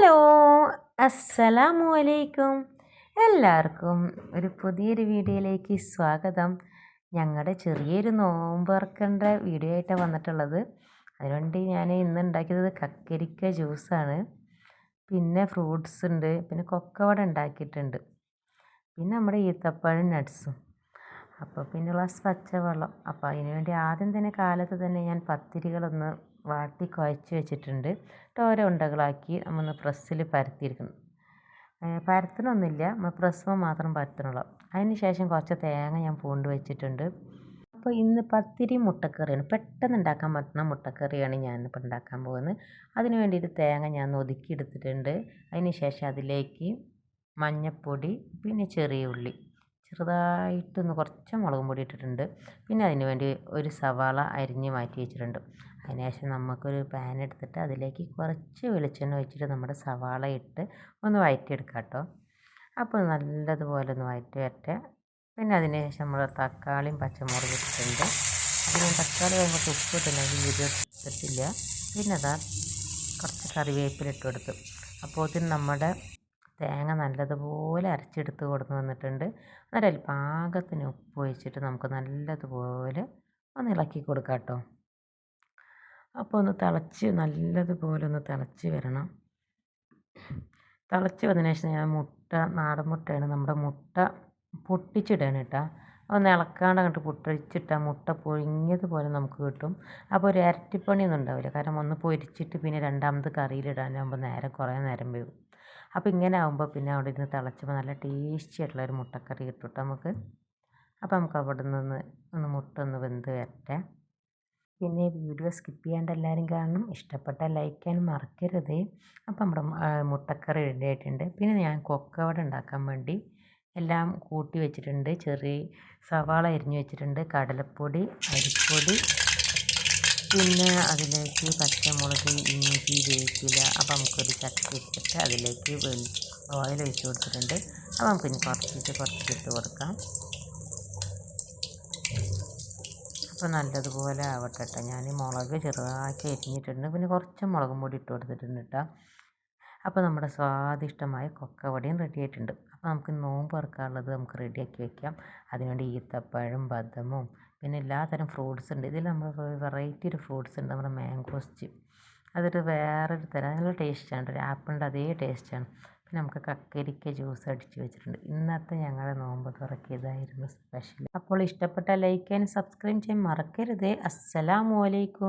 Hello അസ്സലാമു അലൈക്കും. എല്ലാവർക്കും ഒരു പുതിയൊരു വീഡിയോയിലേക്ക് സ്വാഗതം. ഞങ്ങളുടെ ചെറിയൊരു നോമ്പ് തുറക്കേണ്ട വീഡിയോ ആയിട്ടാണ് വന്നിട്ടുള്ളത്. അതുകൊണ്ട് ഞാൻ ഇന്ന് ഉണ്ടാക്കിയത് കക്കരിക്ക ജ്യൂസാണ്. പിന്നെ ഫ്രൂട്ട്സ് ഉണ്ട് പിന്നെ കൊക്കവട ഉണ്ടാക്കിയിട്ടുണ്ട്. പിന്നെ നമ്മുടെ ഈത്തപ്പഴം നട്ട്സും. അപ്പോൾ പിന്നെ ഗ്ലാസ് പച്ചവെള്ളം. അപ്പോൾ അതിനുവേണ്ടി ആദ്യം തന്നെ കാലത്ത് തന്നെ ഞാൻ പത്തിരികളൊന്ന് വാട്ടി കുഴച്ച് വെച്ചിട്ടുണ്ട്. ഓരോ ഉണ്ടകളാക്കി നമ്മൾ പ്രസ്സിൽ പരത്തിയിരിക്കുന്നു. പരത്തണമൊന്നുമില്ല നമ്മൾ പ്രസ്സുമ്പോൾ മാത്രം പരത്തണുള്ളൂ. അതിന് ശേഷം കുറച്ച് തേങ്ങ ഞാൻ പൂണ്ട് വെച്ചിട്ടുണ്ട്. അപ്പോൾ ഇന്ന് പത്തിരി മുട്ടക്കറിയാണ്. പെട്ടെന്ന് ഉണ്ടാക്കാൻ പറ്റുന്ന മുട്ടക്കറിയാണ് ഞാനിപ്പോൾ ഉണ്ടാക്കാൻ പോകുന്നത്. അതിന് വേണ്ടിയിട്ട് തേങ്ങ ഞാൻ ഒതുക്കി എടുത്തിട്ടുണ്ട്. അതിന് ശേഷം അതിലേക്ക് മഞ്ഞൾപ്പൊടി പിന്നെ ചെറിയ ഉള്ളി. ചെറുതായിട്ടൊന്ന് കുറച്ച് മുളകും പൊടി ഇട്ടിട്ടുണ്ട്. പിന്നെ അതിന് വേണ്ടി ഒരു സവാള അരിഞ്ഞ് മാറ്റി വെച്ചിട്ടുണ്ട്. അതിന് ശേഷം നമുക്കൊരു പാൻ എടുത്തിട്ട് അതിലേക്ക് കുറച്ച് വെളിച്ചെണ്ണ വെച്ചിട്ട് നമ്മുടെ സവാള ഇട്ട് ഒന്ന് വഴറ്റിയെടുക്കാം കേട്ടോ. അപ്പോൾ നല്ലതുപോലെ ഒന്ന് വഴറ്റി വരട്ടെ. പിന്നെ അതിന് ശേഷം നമ്മൾ തക്കാളിയും പച്ചമുളകും ഇട്ടിട്ടുണ്ട്. അതിന് തക്കാളി കഴിയുമ്പോൾ ഉപ്പ് ഇട്ടില്ലെങ്കിൽ ഇത് ഇട്ടിട്ടില്ല. പിന്നെ അതാ കുറച്ച് കറിവേപ്പില ഇട്ട് കൊടുത്തു. അപ്പോൾ ഇതിന് നമ്മുടെ തേങ്ങ നല്ലതുപോലെ അരച്ചെടുത്ത് കൊടുത്ത് വന്നിട്ടുണ്ട്. അന്നേരം പാകത്തിന് ഉപ്പ് ഒഴിച്ചിട്ട് നമുക്ക് നല്ലതുപോലെ ഒന്ന് ഇളക്കി കൊടുക്കാം കേട്ടോ. അപ്പോൾ ഒന്ന് തിളച്ച് നല്ലതുപോലെ ഒന്ന് തിളച്ച് വരണം. തിളച്ച് വന്നതിന് ശേഷം ഞാൻ മുട്ട നാടൻ മുട്ടയാണ് നമ്മുടെ മുട്ട പൊട്ടിച്ചിടാണ് കേട്ടോ. ഒന്ന് ഇളക്കാണ്ട് അങ്ങോട്ട് പൊട്ടിച്ചിട്ടാൽ മുട്ട പൊഴിഞ്ഞതുപോലെ നമുക്ക് കിട്ടും. അപ്പോൾ ഒരു ഇരട്ടിപ്പണിയൊന്നും ഉണ്ടാവില്ല. കാരണം ഒന്ന് പൊരിച്ചിട്ട് പിന്നെ രണ്ടാമത് കറിയിലിടാനാകുമ്പോൾ നേരം കുറേ നേരം വേവും അപ്പോൾ ഇങ്ങനെ ആകുമ്പോൾ പിന്നെ അവിടെ ഇരുന്ന് തിളച്ചപ്പോൾ നല്ല ടേസ്റ്റി ആയിട്ടുള്ള ഒരു മുട്ടക്കറി കിട്ടും നമുക്ക്. അപ്പോൾ നമുക്ക് അവിടെ നിന്ന് ഒന്ന് മുട്ട ഒന്ന് വെന്ത് വരട്ടെ. പിന്നെ വീഡിയോ സ്കിപ്പ് ചെയ്യാണ്ട് എല്ലാവരും കാണണം. ഇഷ്ടപ്പെട്ട ലൈക്ക് ചെയ്യാനും മറക്കരുത്. അപ്പം നമ്മുടെ മുട്ടക്കറി റെഡി ആയിട്ടുണ്ട്. പിന്നെ ഞാൻ കൊക്കവട ഉണ്ടാക്കാൻ വേണ്ടി എല്ലാം കൂട്ടി വെച്ചിട്ടുണ്ട്. ചെറിയ സവാള അരിഞ്ഞു വെച്ചിട്ടുണ്ട്. കടലപ്പൊടി അരിപ്പൊടി പിന്നെ അതിലേക്ക് പച്ചമുളക് ഇഞ്ചി വേപ്പില അപ്പം നമുക്കൊരു ചട്ടി എടുത്തിട്ട് അതിലേക്ക് ഓയിൽ ഒഴിച്ച് കൊടുത്തിട്ടുണ്ട്. അപ്പോൾ നമുക്കിനി കുറച്ചിട്ട് കുറച്ചിട്ട് കൊടുക്കാം. അപ്പോൾ നല്ലതുപോലെ ആവട്ടെ കേട്ടോ ഞാൻ മുളക് ചെറുതാക്കി അരിഞ്ഞിട്ടുണ്ട്. പിന്നെ കുറച്ച് മുളകും പൊടി ഇട്ട് കൊടുത്തിട്ടുണ്ട് കേട്ടോ അപ്പോൾ നമ്മുടെ സ്വാദിഷ്ടമായ കൊക്കവടയും റെഡി ആയിട്ടുണ്ട്. അപ്പോൾ നമുക്ക് നോമ്പ് ഇറക്കാനുള്ളത് നമുക്ക് റെഡിയാക്കി വയ്ക്കാം അതിനുവേണ്ടി ഈത്തപ്പഴം ബദമും പിന്നെ എല്ലാതരം ഫ്രൂട്ട്സ് ഉണ്ട്. ഇതിൽ നമ്മൾ വെറൈറ്റി ഒരു ഫ്രൂട്ട്സ് ഉണ്ട്. നമ്മുടെ മാംഗോസ്റ്റ് അതൊരു വേറൊരു തരം. നല്ല ടേസ്റ്റാണ് ഒരു ആപ്പിളിന്റെ അതേ ടേസ്റ്റാണ് പിന്നെ നമുക്ക് കക്കരിക്ക ജ്യൂസ് അടിച്ച് വെച്ചിട്ടുണ്ട്. ഇന്നത്തെ ഞങ്ങളുടെ നോമ്പ് തുറക്കിയതായിരുന്നു സ്പെഷ്യൽ അപ്പോൾ ഇഷ്ടപ്പെട്ട ലൈക്ക് ആൻഡ് സബ്സ്ക്രൈബ് ചെയ്യാൻ മറക്കരുത്. അസ്സലാമു അലൈക്കും.